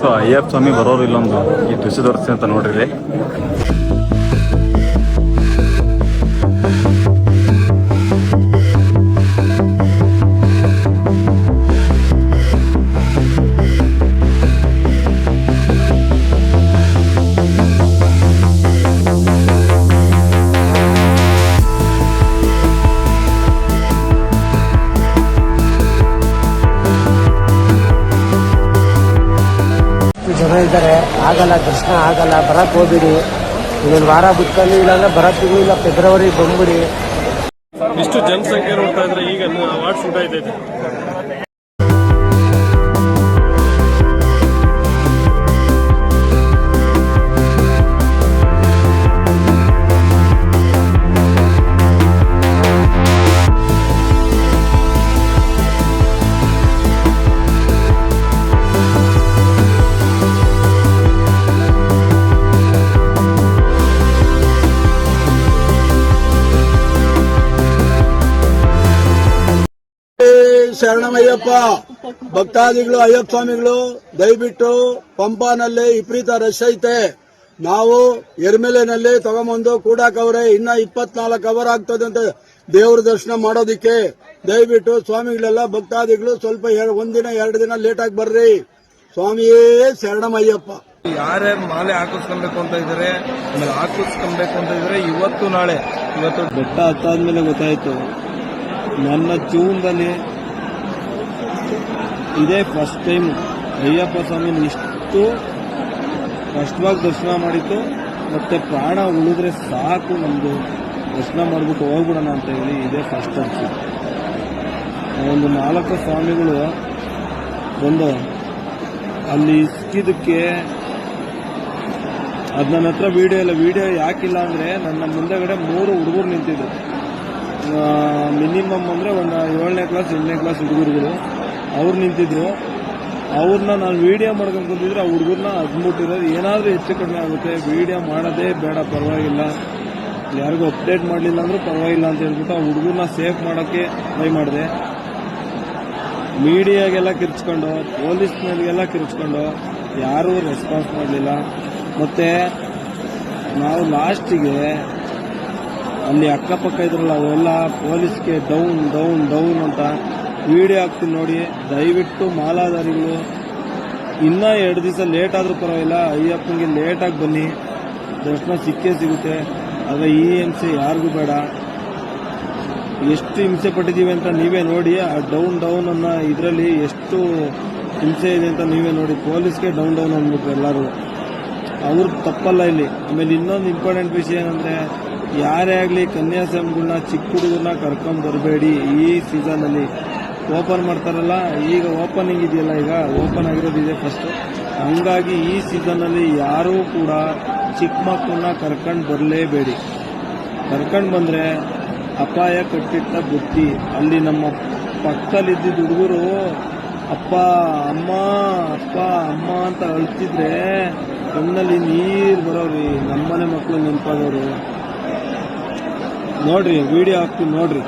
So Ayyappa ಸ್ವಾಮಿ ಬರೋರು ಇಲ್ಲೊಂದು ಈ ತೋರಿಸ್ತೀನಿ ಅಂತ ನೋಡ್ರಿ ಜನ ಇದ್ದಾರೆ ಆಗಲ್ಲ, ದರ್ಶನ ಆಗಲ್ಲ ಬರಕ್ಕೆ ಹೋಗ್ಬಿಡಿ. ಇನ್ನೊಂದು ವಾರ ಬಿಟ್ಕೊಂಡು ಇಲ್ಲಾಂದ್ರೆ ಬರಕ್ ತಿಂಗಳು ಫೆಬ್ರವರಿ ಬಂದ್ಬಿಡಿ. ಇಷ್ಟು ಜನಸಂಖ್ಯೆ ನೋಡ್ತಾ ಇದ್ರೆ ಈಗ ಇದೆ. ಶರಣಮಯ್ಯಪ್ಪ ಭಕ್ತಾದಿಗಳು ಅಯ್ಯಪ್ಪ ಸ್ವಾಮಿಗಳು ದಯವಿಟ್ಟು ಪಂಪಾನಲ್ಲಿ ವಿಪರೀತ ರಶ್ ಐತೆ. ನಾವು ಎರ್ಮೆಲೆನಲ್ಲಿ ತಗೊಂಬಂದು ಕೂಡಾಕವ್ರೆ ಇನ್ನ ಇಪ್ಪತ್ನಾಲ್ಕು ಅವರ್ ಆಗ್ತದೆ ಅಂತ ದೇವ್ರ ದರ್ಶನ ಮಾಡೋದಿಕ್ಕೆ. ದಯವಿಟ್ಟು ಸ್ವಾಮಿಗಳೆಲ್ಲ ಭಕ್ತಾದಿಗಳು ಸ್ವಲ್ಪ ಒಂದಿನ ಎರಡು ದಿನ ಲೇಟ್ ಆಗಿ ಬರ್ರಿ. ಸ್ವಾಮಿಯೇ ಶರಣಮಯ್ಯಪ್ಪ. ಯಾರೇ ಮಾಲೆ ಹಾಕಿಸ್ಕೊಬೇಕು ಅಂತ ಇದ್ರೆ ಆಮೇಲೆ ಹಾಕಿಸ್ಕೊಬೇಕು ಅಂತ ಇದ್ರೆ ಇವತ್ತು ನಾಳೆ ಇವತ್ತು ಬೆಟ್ಟ ಹತ್ತಾದ್ಮೇಲೆ ಗೊತ್ತಾಯ್ತು. ನನ್ನ ಜೀವನದಲ್ಲಿ ಇದೇ ಫಸ್ಟ್ ಟೈಮ್ ಅಯ್ಯಪ್ಪ ಸ್ವಾಮಿ ಇಷ್ಟು ಕಷ್ಟವಾಗಿ ದರ್ಶನ ಮಾಡಿತ್ತು ಮತ್ತೆ ಪ್ರಾಣ ಉಳಿದ್ರೆ ಸಾಕು ನಮ್ದು. ದರ್ಶನ ಮಾಡ್ಬಿಟ್ಟು ಹೋಗ್ಬಿಡೋಣ ಅಂತ ಹೇಳಿ ಇದೇ ಫಸ್ಟ್ ಅನ್ಸು ಒಂದು ನಾಲ್ಕು ಸ್ವಾಮಿಗಳು ಬಂದು ಅಲ್ಲಿ ಇಸ್ಕಿದಕ್ಕೆ ಅದು ನನ್ನ ಹತ್ರ ವಿಡಿಯೋ ಇಲ್ಲ. ವಿಡಿಯೋ ಯಾಕಿಲ್ಲ ಅಂದ್ರೆ ನನ್ನ ಮುಂದೆಗಡೆ ಮೂರು ಹುಡುಗರು ನಿಂತಿದ್ರು. ಮಿನಿಮಮ್ ಅಂದ್ರೆ ಒಂದು ಏಳನೇ ಕ್ಲಾಸ್ ಎಂಟನೇ ಕ್ಲಾಸ್ ಹುಡುಗರುಗಳು ಅವ್ರು ನಿಂತಿದ್ರು. ಅವ್ರನ್ನ ನಾನು ವಿಡಿಯೋ ಮಾಡ್ಕೊಂಡು ಆ ಹುಡುಗರನ್ನ ಅದ್ಬಿಟ್ಟಿರೋದು. ಏನಾದರೂ ಹೆಚ್ಚು ಕಡಿಮೆ ಆಗುತ್ತೆ. ವಿಡಿಯೋ ಮಾಡೋದೇ ಬೇಡ, ಪರವಾಗಿಲ್ಲ. ಯಾರಿಗೂ ಅಪ್ಡೇಟ್ ಮಾಡಲಿಲ್ಲ ಅಂದರೂ ಪರವಾಗಿಲ್ಲ ಅಂತ ಹೇಳ್ಬಿಟ್ಟು ಆ ಹುಡುಗರನ್ನ ಸೇಫ್ ಮಾಡೋಕ್ಕೆ ಟ್ರೈ ಮಾಡಿದೆ. ಮೀಡಿಯಾಗೆಲ್ಲ ಕಿರ್ಚ್ಕೊಂಡು ಪೊಲೀಸ್ನವ್ರಿಗೆಲ್ಲ ಕಿರ್ಚ್ಕೊಂಡು ಯಾರೂ ರೆಸ್ಪಾನ್ಸ್ ಮಾಡಲಿಲ್ಲ. ಮತ್ತೆ ನಾವು ಲಾಸ್ಟಿಗೆ ಅಲ್ಲಿ ಅಕ್ಕಪಕ್ಕ ಇದ್ರಲ್ಲ ಅವೆಲ್ಲ ಪೊಲೀಸ್ಗೆ ಡೌನ್ ಡೌನ್ ಡೌನ್ ಅಂತ ವಿಡಿಯೋ ಹಾಕ್ತೀನಿ ನೋಡಿ. ದಯವಿಟ್ಟು ಮಾಲಾಧಾರಿಗಳು, ಇನ್ನೂ ಎರಡು ದಿವಸ ಲೇಟ್ ಆದರೂ ಪರವಾಗಿಲ್ಲ. ಅಯ್ಯಪ್ಪನಿಗೆ ಲೇಟಾಗಿ ಬನ್ನಿ. ದರ್ಶನ ಸಿಕ್ಕೇ ಸಿಗುತ್ತೆ. ಆದರೆ ಈ ಹಿಂಸೆ ಯಾರಿಗೂ ಬೇಡ. ಎಷ್ಟು ಹಿಂಸೆ ಪಟ್ಟಿದ್ದೀವಿ ಅಂತ ನೀವೇ ನೋಡಿ. ಆ ಡೌನ್ ಡೌನ್ ಅನ್ನ ಇದರಲ್ಲಿ ಎಷ್ಟು ಹಿಂಸೆ ಇದೆ ಅಂತ ನೀವೇ ನೋಡಿ. ಪೊಲೀಸ್ಗೆ ಡೌನ್ ಡೌನ್ ಅಂದ್ಬಿಟ್ರು ಎಲ್ಲರೂ. ಅವ್ರ ತಪ್ಪಲ್ಲ ಇಲ್ಲಿ. ಆಮೇಲೆ ಇನ್ನೊಂದು ಇಂಪಾರ್ಟೆಂಟ್ ವಿಷಯ ಏನಂದ್ರೆ, ಯಾರೇ ಆಗಲಿ ಕನ್ಯಾಸ್ವಾಮಿಗಳನ್ನ ಚಿಕ್ಕ ಹುಡುಗರನ್ನ ಕರ್ಕೊಂಡು ಬರಬೇಡಿ ಈ ಸೀಸನಲ್ಲಿ ಓಪನ್ ಮಾಡ್ತಾರಲ್ಲ, ಈಗ ಓಪನಿಂಗ್ ಇದೆಯಲ್ಲ ಈಗ, ಓಪನ್ ಆಗಿರೋದಿದೆ ಫಸ್ಟ್ ಹಂಗಾಗಿ ಈ ಸೀಸನ್ನಲ್ಲಿ ಯಾರೂ ಕೂಡ ಚಿಕ್ಕ ಮಕ್ಕಳನ್ನ ಕರ್ಕೊಂಡು ಬರಲೇಬೇಡಿ. ಕರ್ಕೊಂಡು ಬಂದ್ರೆ ಅಪಾಯ ಕಟ್ಟಿಟ್ಟ ಬುತ್ತಿ ಅಲ್ಲಿ ನಮ್ಮ ಪಕ್ಕದಲ್ಲಿದ್ದ ಹುಡುಗರು, ಅಪ್ಪ, ಅಮ್ಮ ಅಪ್ಪ, ಅಮ್ಮ ಅಂತ ಅಳ್ತಿದ್ರೆ ಕಣ್ಣಲ್ಲಿ ನೀರು ಬರೋರಿ ನಮ್ಮನೆ ಮಕ್ಕಳು ನೆನಪಾದವರು ನೋಡ್ರಿ ವಿಡಿಯೋ ಹಾಕ್ತೀವಿ ನೋಡ್ರಿ.